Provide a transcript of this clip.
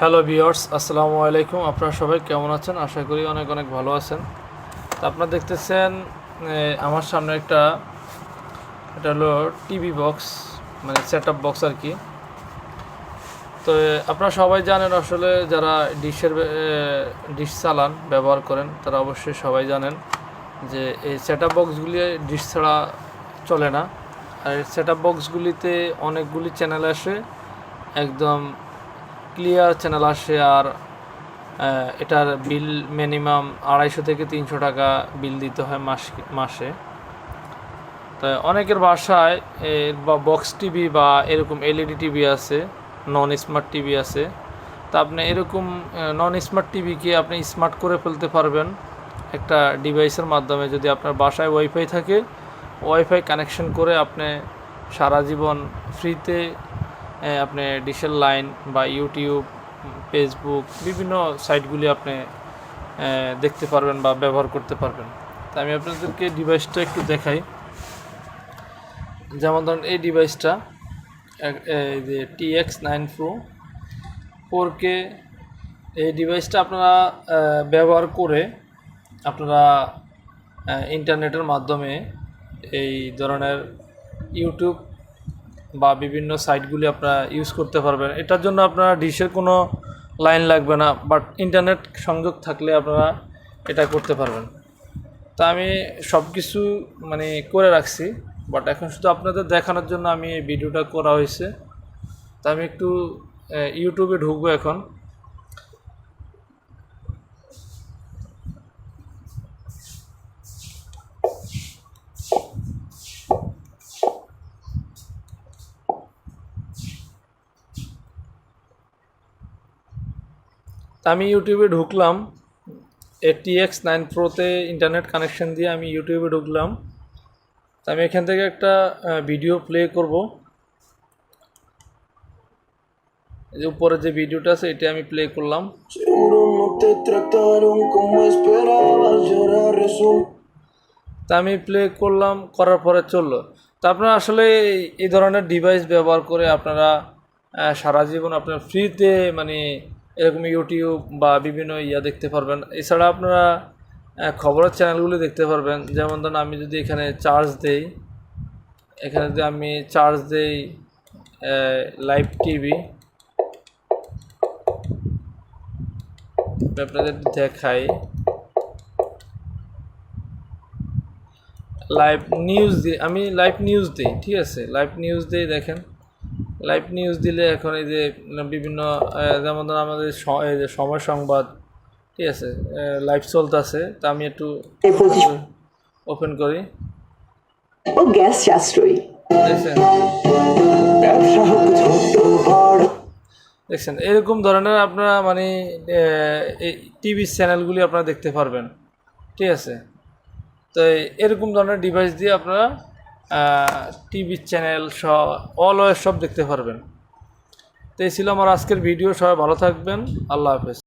Hello viewers আসসালামু আলাইকুম। আপনারা সবাই কেমন আছেন? আশা করি অনেক অনেক ভালো আছেন। তো আপনারা দেখতেছেন আমার সামনে একটা, এটা হলো টিভি বক্স মানে সেট বক্স আর কি। তো আপনারা সবাই জানেন আসলে যারা ডিশের ডিশ চালান, ব্যবহার করেন, তারা অবশ্যই সবাই জানেন যে এই সেট বক্সগুলি ডিশ ছাড়া চলে না। আর সেট বক্সগুলিতে অনেকগুলি চ্যানেল আসে, একদম ক্লিয়ার চ্যানেল আসে আর এটার বিল মিনিমাম আড়াইশো থেকে তিনশো টাকা বিল দিতে হয় মাস, মাসে। তো অনেকের বাসায় বা বক্স টিভি বা এরকম এলইডি টিভি আছে নন স্মার্ট টিভি আছে। তা আপনি এরকম নন স্মার্ট টিভিকে আপনি স্মার্ট করে ফেলতে পারবেন একটা ডিভাইসের মাধ্যমে। যদি আপনার বাসায় ওয়াইফাই থাকে ওয়াইফাই কানেকশন করে আপনি সারা জীবন ফ্রিতে আপনি ডিশের লাইন বা ইউটিউব, ফেসবুক, বিভিন্ন সাইটগুলি আপনি দেখতে পারবেন বা ব্যবহার করতে পারবেন। তা আমি আপনাদেরকে ডিভাইসটা একটু দেখাই। যেমন ধরুন, এই ডিভাইসটা যে TX nine pro four K, এই ডিভাইসটা আপনারা ব্যবহার করে আপনারা ইন্টারনেটের মাধ্যমে এই ধরনের ইউটিউব বা বিভিন্ন সাইটগুলি আপনারা ইউজ করতে পারবেন। এটার জন্য আপনারা ডিশের কোনো লাইন লাগবে না বাট ইন্টারনেট সংযোগ থাকলে আপনারা এটা করতে পারবেন। তা আমি সব কিছু মানে করে রাখছি বাট এখন শুধু আপনাদের দেখানোর জন্য আমি এই ভিডিওটা করা হয়েছে। তা আমি একটু ইউটিউবে ঢুকবো এখন। তা আমি ইউটিউবে ঢুকলাম। এটি এক্স নাইন প্রোতে ইন্টারনেট কানেকশন দিয়ে আমি ইউটিউবে ঢুকলাম। তা আমি এখান থেকে একটা ভিডিও প্লে করব। যে উপরে যে ভিডিওটা আছে, এটা আমি প্লে করলাম. তা আমি প্লে করলাম, করার পরে চলল। তা আপনারা আসলে এই- ধরনের ডিভাইস ব্যবহার করে আপনারা সারা জীবন আপনার ফ্রিতে মানে এরকম ইউটিউব বা বিভিন্ন ইয়া দেখতে পারবেন। এছাড়া আপনারা খবরের চ্যানেলগুলি দেখতে পারবেন। যেমন ধরুন, আমি যদি এখানে চার্জ দেই, এখানে যদি আমি চার্জ দেই লাইভ টিভি আপনাদের দেখাই। লাইভ নিউজ দিই আমি লাইভ নিউজ দিই, ঠিক আছে? লাইভ নিউজ দিই দেখেন। লাইভ নিউজ দিলে এখন এই যে বিভিন্ন যেমন ধরুন আমাদের এই যে সময় সংবাদ ঠিক আছে লাইভ চলতেছে তা আমি একটু ওপেন করি। ও গ্যাস সাশ্রয়ী। দেখছেন? এরকম ধরনের আপনারা মানে এই টিভি চ্যানেলগুলি আপনারা দেখতে পারবেন ঠিক আছে? তো এরকম ধরনের ডিভাইস দিয়ে আপনারা টিভি চ্যানেল সব অলওয়েজ সব দেখতে পারবেন। তো এই ছিল আমার আজকের ভিডিও। সবাই ভালো থাকবেন। আল্লাহ হাফেজ।